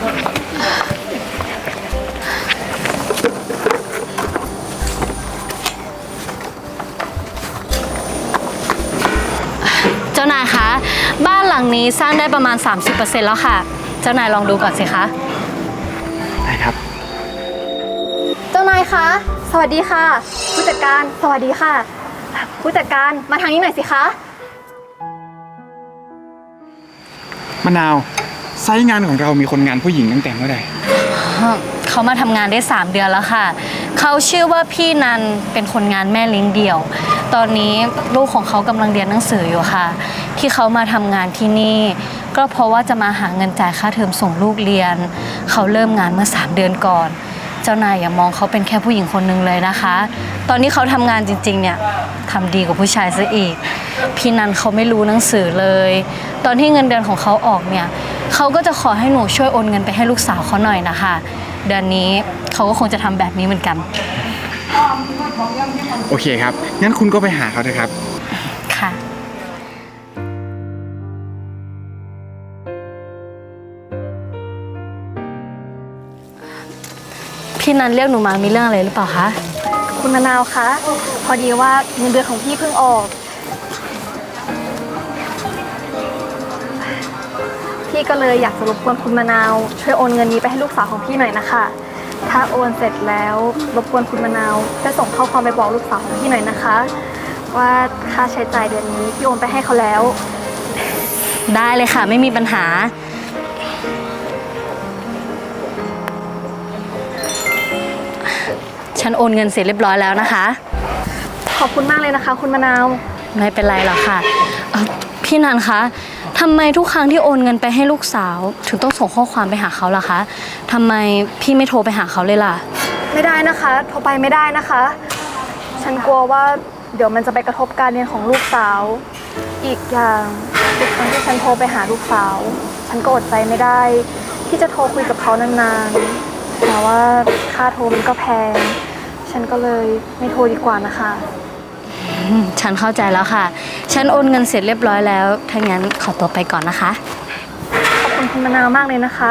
เจ้านายคะ บ้านหลังนี้สร้างได้ประมาณ 30%แล้วค่ะ เจ้านายลองดูก่อนสิคะ ได้ครับ เจ้านายคะ สวัสดีค่ะ ผู้จัดการ สวัสดีค่ะ ผู้จัดการ มาทางนี้หน่อยสิคะ มะนาว ไซต์งานของเรามีคนงานผู้หญิงตั้งแต่เมื่อไหร่เขามาทำงานได้ 3 เดือนแล้วค่ะ เขาชื่อว่าพี่นันเป็นคนงานแม่เลี้ยงเดี่ยว ตอนนี้ลูกของเขากำลังเรียนหนังสืออยู่ค่ะ ที่เขามาทำงานที่นี่ ก็เพราะว่าจะมาหาเงินจ่ายค่าเทอมส่งลูกเรียน เขาเริ่มงานเมื่อ 3 เดือนก่อน เจ้านายอย่ามองเขาเป็นแค่ผู้หญิงคนหนึ่งเลยนะคะ ตอนนี้เขาทำงานจริงๆเนี่ยทำดีกว่าผู้ชายซะอีก พี่นันเขาไม่รู้หนังสือเลย ตอนที่เงินเดือนของเขาออกเนี่ยเขาก็จะขอให้หนูช่วยโอนเงินไปให้ลูกสาวเขาหน่อยนะคะ เดือนนี้เขาก็คงจะทำแบบนี้เหมือนกัน โอเคครับ งั้นคุณก็ไปหาเขาเถอะครับ ค่ะ พี่นันเรียกหนูมามีเรื่องอะไรหรือเปล่าคะ คุณมะนาวคะ พอดีว่าเงินเดือนของพี่เพิ่งออก พี่ก็เลยอยากจะรบกวนคุณมะนาวช่วยโอนเงินนี้ไปให้ลูกสาวของพี่หน่อยนะคะ ถ้าโอนเสร็จแล้วรบกวนคุณมะนาวช่วยส่งข้อความไปบอกลูกสาวของพี่หน่อยนะคะ ว่าค่าใช้จ่ายเดือนนี้พี่โอนไปให้เขาแล้ว ได้เลยค่ะ ไม่มีปัญหา ฉันโอนเงินเสร็จเรียบร้อยแล้วนะคะ ขอบคุณมากเลยนะคะ คุณมะนาว ไม่เป็นไรหรอกค่ะเอ่อพี่นันคะ ทำไมทุกครั้งที่โอนเงินไปให้ลูกสาว ถึงต้องส่งข้อความไปหาเขาล่ะคะทำไมพี่ไม่โทรไปหาเขาเลยล่ะ ไม่ได้นะคะ โทรไปไม่ได้นะคะ ฉันกลัวว่าเดี๋ยวมันจะไปกระทบการเรียนของลูกสาว อีกอย่างทุกครั้งที่ฉันโทรไปหาลูกสาว ฉันก็อดใจไม่ได้ ที่จะโทรคุยกับเขานานๆแต่ว่าค่าโทรมันก็แพง ฉันก็เลยไม่โทรดีกว่านะคะ ฉันเข้าใจแล้วค่ะ ฉันโอนเงินเสร็จเรียบร้อยแล้ว ถ้างั้นขอตัวไปก่อนนะคะ ขอบคุณคุณมะนาวมากเลยนะคะค่ะ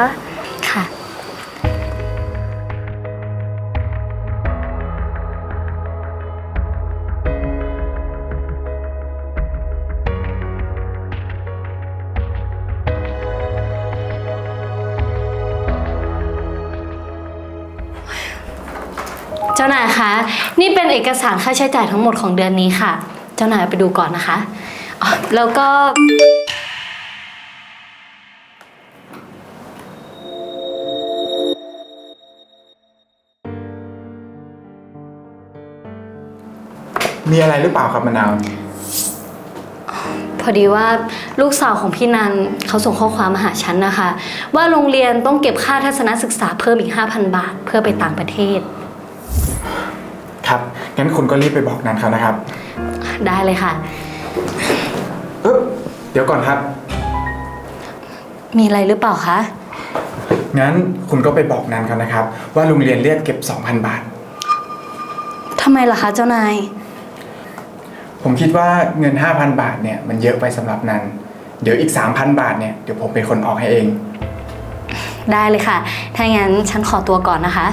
จ้านายคะนี่เป็นเอกสารค่าใช้จ่ายทั้งหมดของเดือนนี้ค่ะ เจ้านายเอาไปดูก่อนนะคะอ๋อแล้วก็ มีอะไรหรือเปล่าครับมะนาว พอดีว่าลูกสาวของพี่นันเขาส่งข้อความมาหาฉันนะคะ ว่าโรงเรียนต้องเก็บค่าทัศนศึกษาเพิ่มอีก 5,000 บาท เพื่อไปต่างประเทศ ครับ งั้นคุณก็รีบไปบอกนันเขานะครับ ได้เลยค่ะ เออเดี๋ยวก่อนครับ มีอะไรหรือเปล่าคะ งั้นคุณก็ไปบอกนันเขานะครับ ว่าโรงเรียนเรียกเก็บ 2,000 บาท ทำไมล่ะคะเจ้านาย ผมคิดว่าเงิน 5,000 บาทเนี่ยมันเยอะไปสำหรับนัน เดี๋ยวอีก 3,000 บาทเนี่ยเดี๋ยวผมเป็นคนออกให้เอง ได้เลยค่ะ ถ้างั้นฉันขอตัวก่อนนะคะ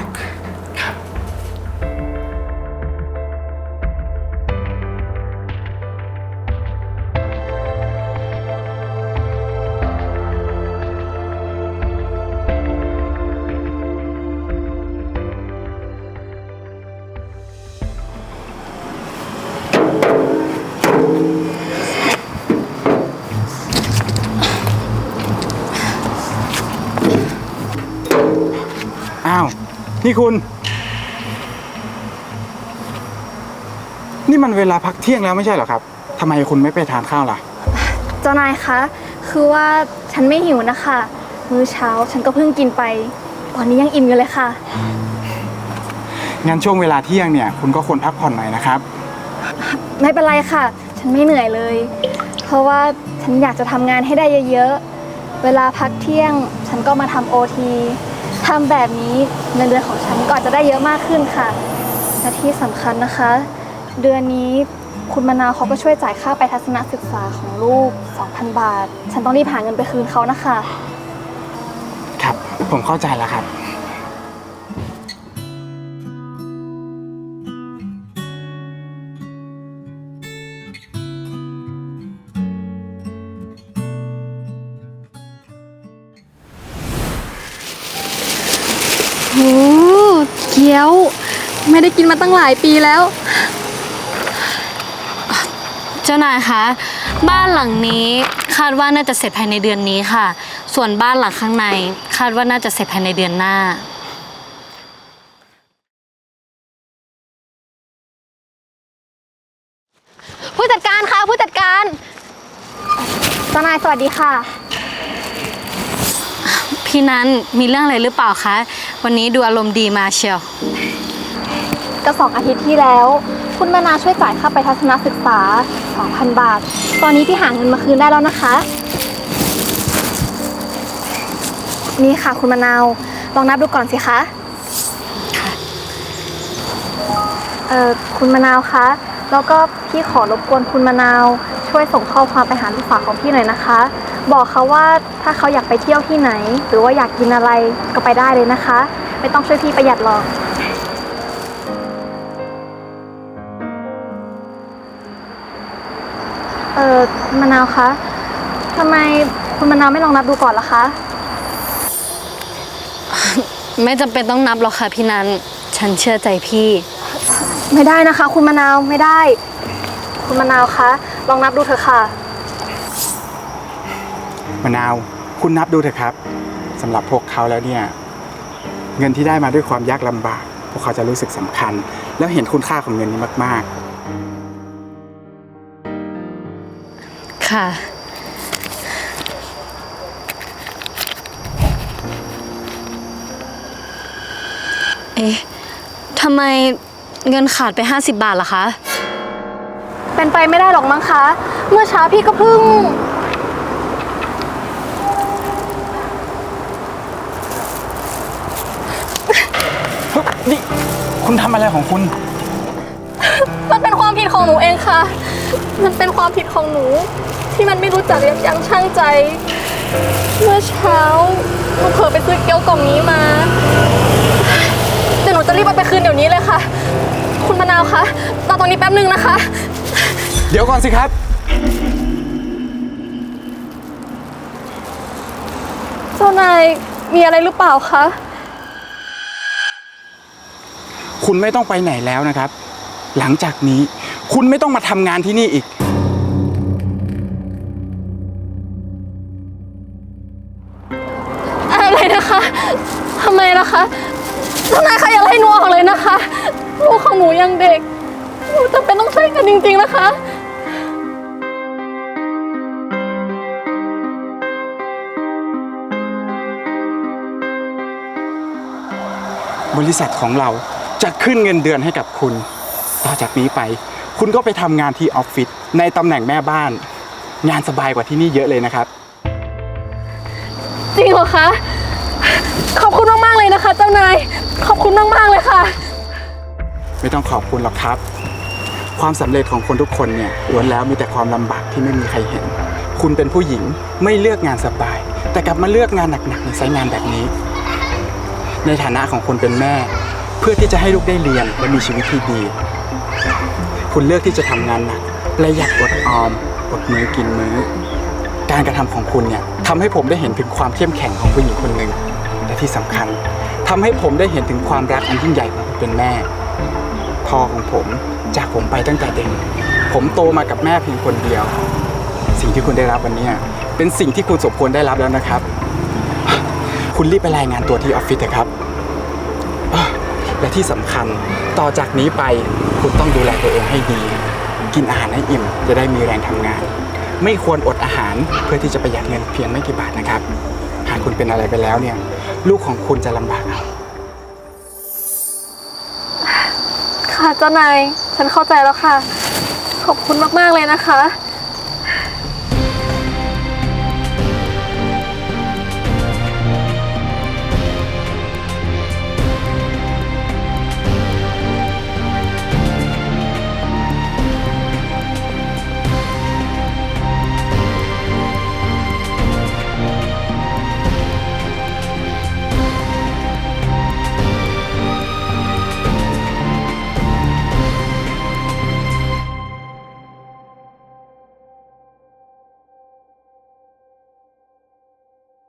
นี่คุณ นี่มันเวลาพักเที่ยงแล้วไม่ใช่เหรอครับทำไมคุณไม่ไปทานข้าวล่ะ เจ้านายคะ คือว่าฉันไม่หิวนะคะ มื้อเช้าฉันก็เพิ่งกินไป ตอนนี้ยังอิ่มอยู่เลยค่ะ งั้นช่วงเวลาเที่ยงเนี่ย คุณก็ควรพักผ่อนหน่อยนะครับ ไม่เป็นไรค่ะ ฉันไม่เหนื่อยเลย เพราะว่าฉันอยากจะทำงานให้ได้เยอะๆ เวลาพักเที่ยง ฉันก็มาทำโอที ทำแบบนี้เงินเดือนของฉันก็อาจจะได้เยอะมากขึ้นค่ะและที่สำคัญนะคะ เดือนนี้คุณมะนาวเขาก็ช่วยจ่ายค่าไปทัศนศึกษาของลูก 2,000 บาท ฉันต้องรีบหาเงินไปคืนเขานะคะ ครับ ผมเข้าใจแล้วครับ เกี๊ยว ไม่ได้กินมาตั้งหลายปีแล้ว เจ้านายคะ บ้านหลังนี้คาดว่าน่าจะเสร็จภายในเดือนนี้ค่ะ ส่วนบ้านหลังข้างใน คาดว่าน่าจะเสร็จภายในเดือนหน้า ผู้จัดการคะผู้จัดการเจ้านายสวัสดีค่ะ พี่นั้นมีเรื่องอะไรหรือเปล่าคะ วันนี้ดูอารมณ์ดีมาเชียวก็สองอาทิตย์ที่แล้ว คุณมานาช่วยจ่ายค่าไปทัศนศึกษา 2,000 บาท ตอนนี้พี่หาเงินมาคืนได้แล้วนะคะ นี่ค่ะคุณมะนาวลองนับดูก่อนสิคะเอ่อคุณมะนาวคะแล้วก็พี่ขอรบกวนคุณมะนาว ช่วยส่งข้อความไปหาลูกสาวของพี่หน่อยนะคะ บอกเขาว่าถ้าเขาอยากไปเที่ยวที่ไหน หรือว่าอยากกินอะไรก็ไปได้เลยนะคะ ไม่ต้องช่วยพี่ประหยัดหรอก เออคุณมะนาวคะทำไมคุณมะนาวไม่ลองนับดูก่อนล่ะคะ ไม่จำเป็นต้องนับหรอกค่ะพี่นั้นฉันเชื่อใจพี่ ไม่ได้นะคะ คุณมะนาวไม่ได้ คุณมะนาวคะลองนับดูเถอะค่ะ มะนาว คุณนับดูเถอะครับสำหรับพวกเขาแล้วเนี่ย เงินที่ได้มาด้วยความยากลำบาก พวกเขาจะรู้สึกสำคัญ แล้วเห็นคุณค่าของเงินนี้มากค่ะ เอ๊ะทำไมเงินขาดไป 50 บาทล่ะคะ เป็นไปไม่ได้หรอกมั้งคะ เมื่อเช้าพี่ก็เพิ่ง ๆเฮ้ยนี่ คุณทำอะไรของคุณ มันเป็นความผิดของหนูเองค่ะ มันเป็นความผิดของหนู ที่มันไม่รู้จักยับยั้งชั่งใจ เมื่อเช้าหนูเผลอไปซื้อเกี๊ยวกล่องนี้มาเดี๋ยวหนูจะรีบเอาไปคืนเดี๋ยวนี้เลยค่ะ คุณมะนาวคะรอตรงนี้แป๊บนึงนะคะ เดี๋ยวก่อนสิครับ เจ้านายมีอะไรหรือเปล่าคะ คุณไม่ต้องไปไหนแล้วนะครับ หลังจากนี้คุณไม่ต้องมาทำงานที่นี่อีก อะไรนะคะทำไมล่ะคะเจ้านายคะอย่าไล่หนูออกเลยนะคะ ลูกของหนูยังเด็ก หนูจำเป็นต้องช่วยกันจริงๆนะคะ บริษัทของเรา จะขึ้นเงินเดือนให้กับคุณ ต่อจากนี้ไป คุณก็ไปทำงานที่ออฟฟิศในตำแหน่งแม่บ้าน งานสบายกว่าที่นี่เยอะเลยนะครับ จริงเหรอคะ ขอบคุณมาก ๆ เลยนะคะ เจ้านาย ขอบคุณมาก ๆ เลยค่ะ ไม่ต้องขอบคุณหรอกครับ ความสำเร็จของคนทุกคนเนี่ยล้วนแล้วมีแต่ความลำบากที่ไม่มีใครเห็น คุณเป็นผู้หญิงไม่เลือกงานสบาย แต่กลับมาเลือกงานหนักๆในสายงานแบบนี้ ในฐานะของคนเป็นแม่ เพื่อที่จะให้ลูกได้เรียนและมีชีวิตที่ดี คุณเลือกที่จะทำงานหนักประหยัดอดออมอดมื้อกินมื้อ การกระทำของคุณเนี่ยทำให้ผมได้เห็นถึงความเข้มแข็งของผู้หญิงคนหนึ่งและที่สำคัญทำให้ผมได้เห็นถึงความรักอันยิ่งใหญ่ของคนเป็นแม่ พ่อของผมจากผมไปตั้งแต่เด็ก ผมโตมากับแม่เพียงคนเดียว สิ่งที่คุณได้รับวันเนี้ยเป็นสิ่งที่คุณสมควรได้รับแล้วนะครับ คุณรีบไปรายงานตัวที่ออฟฟิศเถอะครับ และที่สำคัญต่อจากนี้ไปคุณต้องดูแลตัวเองให้ดี กินอาหารให้อิ่มจะได้มีแรงทำงาน ไม่ควรอดอาหารเพื่อที่จะประหยัดเงินเพียงไม่กี่บาทนะครับ หากคุณเป็นอะไรไปแล้วเนี่ย ลูกของคุณจะลำบากเอาค่ะเจ้านายฉันเข้าใจแล้วค่ะ ขอบคุณมาก ๆ เลยนะคะ